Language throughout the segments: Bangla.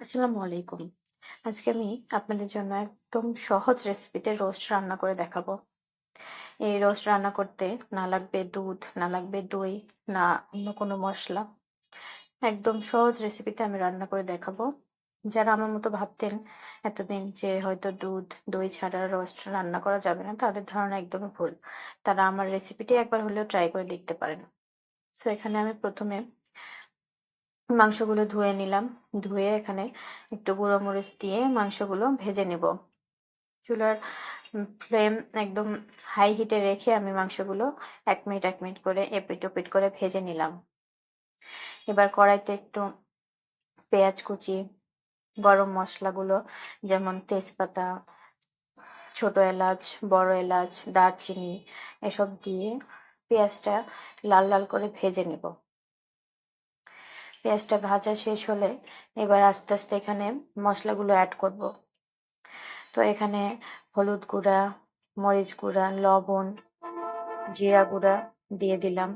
আসসালামু আলাইকুম। আজকে আমি আপনাদের জন্য একদম সহজ রেসিপিতে রোস্ট রান্না করে দেখাবো। এই রোস্ট রান্না করতে না লাগবে দুধ, না লাগবে দই, না অন্য কোনো মশলা একদম সহজ রেসিপিতে আমি রান্না করে দেখাবো। যারা আমার মতো ভাবতেন এতদিন যে হয়তো দুধ, দই ছাড়া রোস্ট রান্না করা যাবে না, তাদের ধারণা একদমই ভুল। তারা আমার রেসিপিটি একবার হলেও ট্রাই করে দেখতে পারেন। সো এখানে আমি প্রথমে মাংসগুলো ধুয়ে নিলাম। ধুয়ে এখানে একটু গুঁড়ো মরিচ দিয়ে মাংসগুলো ভেজে নেব। চুলার ফ্লেম একদম হাই হিটে রেখে আমি মাংসগুলো এক মিনিট এক মিনিট করে এপিট ওপিট করে ভেজে নিলাম। এবার কড়াইতে একটু পেঁয়াজ কুচি, গরম মশলাগুলো যেমন তেজপাতা, ছোট এলাচ, বড় এলাচ, দারচিনি, এসব দিয়ে পেঁয়াজটা লাল লাল করে ভেজে নেব। পেঁয়াজটা ভাজা শেষ হলে এবার আস্তে আস্তে এখানে মশলাগুলো অ্যাড করব। তো এখানে হলুদ গুঁড়া, মরিচ গুঁড়া, লবণ, জিরা গুঁড়া দিয়ে দিলাম।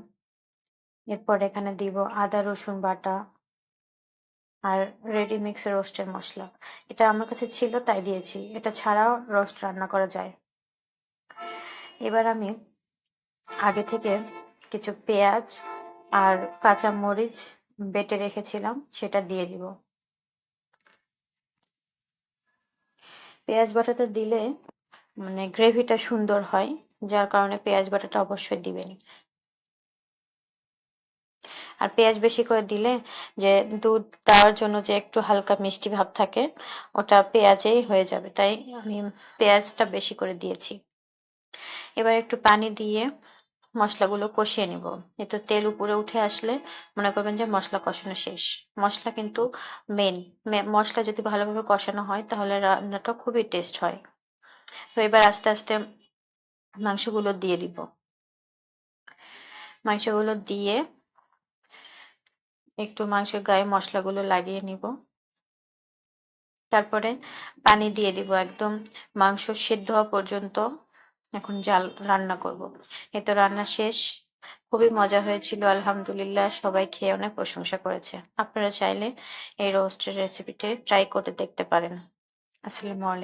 এরপর এখানে দিব আদা, রসুন বাটা আর রেডি মিক্স রোস্টের মশলা। এটা আমার কাছে ছিল, তাই দিয়েছি। এটা ছাড়াও রোস্ট রান্না করা যায়। এবার আমি আগে থেকে কিছু পেঁয়াজ আর কাঁচা মরিচ বেটে রেখেছিলাম, সেটা দিয়ে দিব। পেঁয়াজ বাটাটা দিলে মানে গ্রেভিটা সুন্দর হয়, যার কারণে পেঁয়াজ বাটাটা অবশ্যই দিবেন। আর পেঁয়াজ বেশি করে দিলে যে দুধ দেওয়ার জন্য যে একটু হালকা মিষ্টি ভাব থাকে, ওটা পেঁয়াজেই হয়ে যাবে। তাই আমি পেঁয়াজটা বেশি করে দিয়েছি। এবার একটু পানি দিয়ে মশলাগুলো কষিয়ে নিব। এতে তেল উপরে উঠে আসলে মনে করবেন যে মশলা কষানো শেষ। মশলা কিন্তু মেন মশলা যদি ভালোভাবে কষানো হয় তাহলে রান্নাটা খুবই টেস্ট হয়। তো এবার আস্তে আস্তে মাংসগুলো দিয়ে দিব। মাংসগুলো দিয়ে একটু মাংসের গায়ে মশলাগুলো লাগিয়ে নিব। তারপরে পানি দিয়ে দিব একদম মাংস সিদ্ধ হওয়া পর্যন্ত। এখন জাল রান্না করব। এই তো রান্না শেষ। খুবই মজা হয়েছিল, আলহামদুলিল্লাহ। সবাই খেয়ে অনেক প্রশংসা করেছে। আপনারা চাইলে এই রোস্টের রেসিপিটি ট্রাই করে দেখতে পারেন। আসসালামু আলাইকুম।